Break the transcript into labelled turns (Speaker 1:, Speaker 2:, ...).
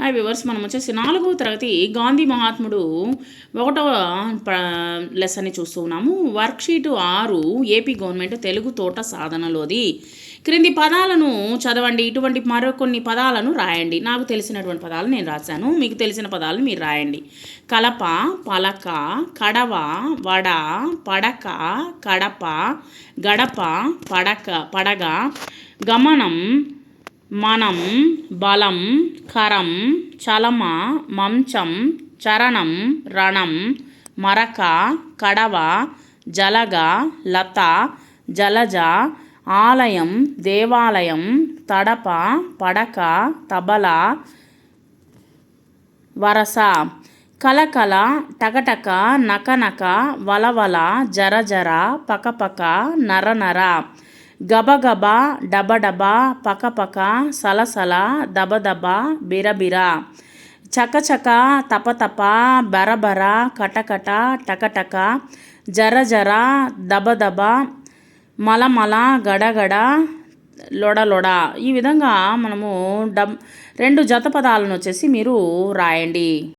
Speaker 1: Hi viewers మనం వచ్చేసి నాలుగవ తరగతి గాంధీ మహాత్ముడు ఒకటవ లెసన్ని చూస్తూ ఉన్నాము. వర్క్షీటు ఆరు ఏపీ గవర్నమెంట్ తెలుగు తోట సాధనలోది. క్రింది పదాలను చదవండి. ఇటువంటి మరికొన్ని పదాలను రాయండి. నాకు తెలిసినటువంటి పదాలు నేను రాశాను. మీకు తెలిసిన పదాలు మీరు రాయండి. కలప పలక కడవ వడ పడక కడప గడప పడక పడగ గమనం మనం బలం కరం చలమ మంచం చరణం రణం మరక కడవ జలగ లత జలజ ఆలయం దేవాలయం తడప పడక తబల వరస. కలకల టకటక నకనక వలవల జరజర పకపక నరనర. గబగబ డబడబ పకపక సలసల దబదబ బిరబిర చకచక తపతప బరబర కటకట టకటక జరజర దబదబ మలమల గడగడ లొడలొడ ఈ విధంగా మనము డబ్ రెండు జత పదాలను వచ్చేసి మీరు రాయండి.